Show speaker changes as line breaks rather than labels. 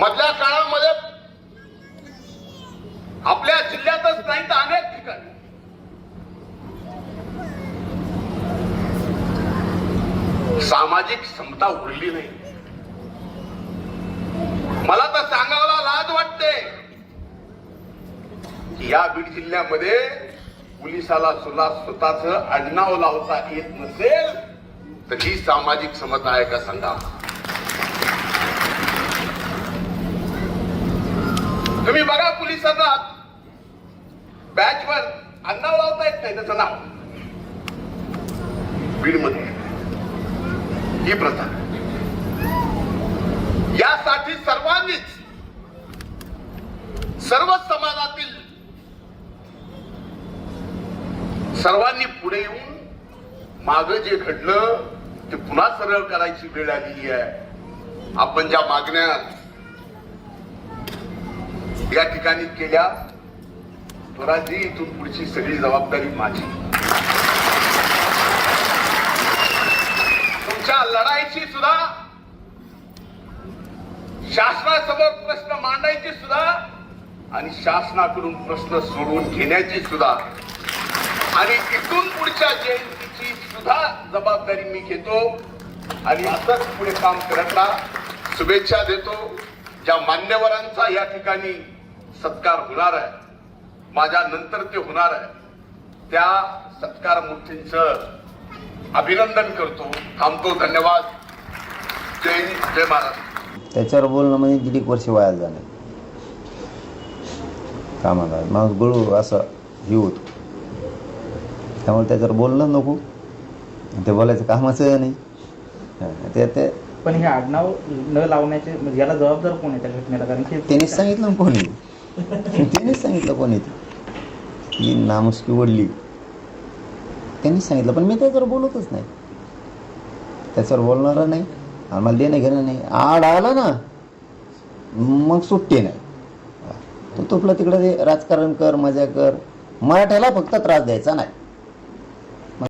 मधल्या काळामध्ये आपल्या जिल्ह्यातच नाही तर अनेक ठिकाणी. सामाजिक समता उरली नाही. मला तर सांगायला लाज वाटते या बीड जिल्ह्यामध्ये पोलिसाला सुद्धा स्वतःच आडनाव लावता येत नसेल तर ही सामाजिक समता आहे का सांगा? बघा बॅच वर आडनाव लावता येत नाही त्याचं नाव. बीडमध्ये. ही प्रथा. यासाठी सर्वांनीच सर्व समाजातील सर्वांनी पुढे येऊन माग जे घडलं ते पुन्हा सरळ करायची वेळ आलेली आहे. आपण ज्या मागण्या या ठिकाणी केल्या. स्वराज्य इथून पुढची सगळी जबाबदारी माझी. तुमच्या लढाईची सुद्धा शासनासमोर प्रश्न मांडायचे सुद्धा आणि शासनाकडून प्रश्न सोडवून घेण्याची सुद्धा. आणि इथून पुढच्या जयंतीची सुद्धा जबाबदारी मी घेतो. आणि असंच पुढे काम करत राहा शुभेच्छा देतो. ज्या मान्यवरांचा या ठिकाणी सत्कार होणार आहे. माझ्या नंतर ते होणार आहे. त्या सत्कार मूर्तींचं अभिनंदन करतो. थांबतो. धन्यवाद. जय हिंद. जय महाराष्ट्र.
त्याच्यावर बोलणं म्हणजे दीड एक वर्ष वाया जाणे कामाला. माणूस गळू असं हे होतो. त्यामुळे त्याच्यावर बोलणं नको. ते बोलायचं कामाचं नाही. हं, ते ते
पण हे आडनाव न लावण्याचे म्हणजे याला जबाबदार कोण आहे त्या घटनेला? कारण की
त्यांनीच सांगितलं ना कोणी. त्यांनीच सांगितलं कोणी येते की नामुष्की ओढली त्यांनीच सांगितलं पण मी त्याच्यावर बोलतच नाही. त्याच्यावर बोलणार नाही आम्हाला देणं घेणं नाही. आड आला ना मग सुट्टी नाही. तो तुपला तिकडे ते राजकारण कर मजा कर. मराठ्याला फक्त त्रास द्यायचा नाही.